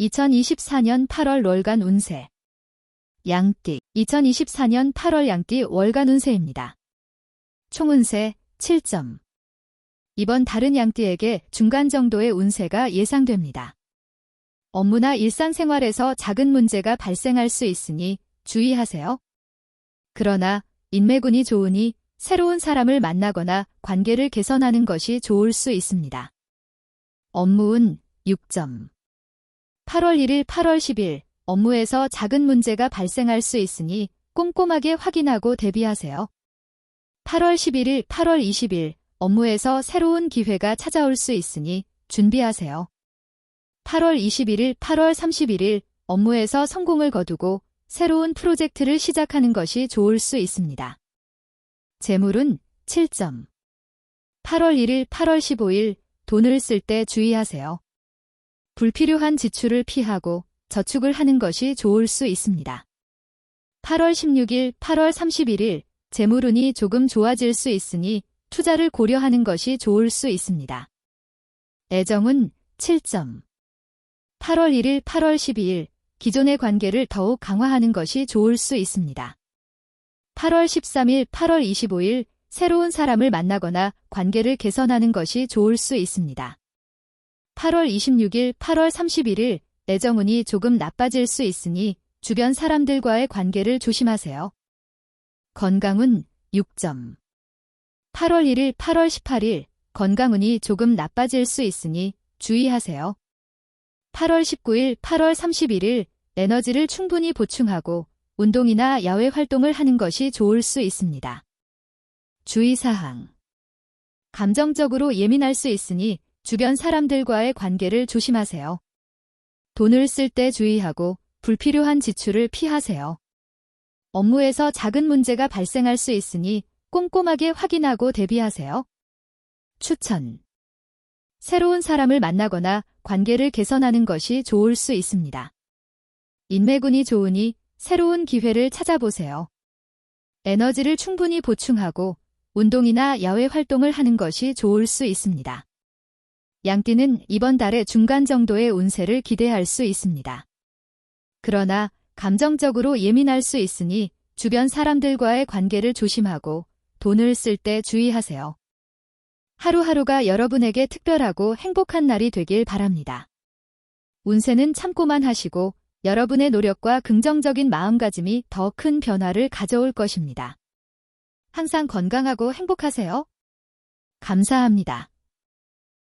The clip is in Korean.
2024년 8월 월간 운세. 양띠. 2024년 8월 양띠 월간 운세입니다. 총 운세 7점. 이번 다른 양띠에게 중간 정도의 운세가 예상됩니다. 업무나 일상생활에서 작은 문제가 발생할 수 있으니 주의하세요. 그러나 인매군이 좋으니 새로운 사람을 만나거나 관계를 개선하는 것이 좋을 수 있습니다. 업무운 6점. 8월 1일, 8월 10일 업무에서 작은 문제가 발생할 수 있으니 꼼꼼하게 확인하고 대비하세요. 8월 11일, 8월 20일 업무에서 새로운 기회가 찾아올 수 있으니 준비하세요. 8월 21일, 8월 31일 업무에서 성공을 거두고 새로운 프로젝트를 시작하는 것이 좋을 수 있습니다. 재물은 7점. 8월 1일, 8월 15일 돈을 쓸 때 주의하세요. 불필요한 지출을 피하고 저축을 하는 것이 좋을 수 있습니다. 8월 16일, 8월 31일 재물운이 조금 좋아질 수 있으니 투자를 고려하는 것이 좋을 수 있습니다. 애정은 7점. 8월 1일, 8월 12일 기존의 관계를 더욱 강화하는 것이 좋을 수 있습니다. 8월 13일, 8월 25일 새로운 사람을 만나거나 관계를 개선하는 것이 좋을 수 있습니다. 8월 26일, 8월 31일 애정운이 조금 나빠질 수 있으니 주변 사람들과의 관계를 조심하세요. 건강운 6점. 8월 1일, 8월 18일 건강운이 조금 나빠질 수 있으니 주의하세요. 8월 19일, 8월 31일 에너지를 충분히 보충하고 운동이나 야외 활동을 하는 것이 좋을 수 있습니다. 주의사항. 감정적으로 예민할 수 있으니 주변 사람들과의 관계를 조심하세요. 돈을 쓸 때 주의하고 불필요한 지출을 피하세요. 업무에서 작은 문제가 발생할 수 있으니 꼼꼼하게 확인하고 대비하세요. 추천. 새로운 사람을 만나거나 관계를 개선하는 것이 좋을 수 있습니다. 인매군이 좋으니 새로운 기회를 찾아보세요. 에너지를 충분히 보충하고 운동이나 야외 활동을 하는 것이 좋을 수 있습니다. 양띠는 이번 달에 중간 정도의 운세를 기대할 수 있습니다. 그러나 감정적으로 예민할 수 있으니 주변 사람들과의 관계를 조심하고 돈을 쓸 때 주의하세요. 하루하루가 여러분에게 특별하고 행복한 날이 되길 바랍니다. 운세는 참고만 하시고 여러분의 노력과 긍정적인 마음가짐이 더 큰 변화를 가져올 것입니다. 항상 건강하고 행복하세요. 감사합니다.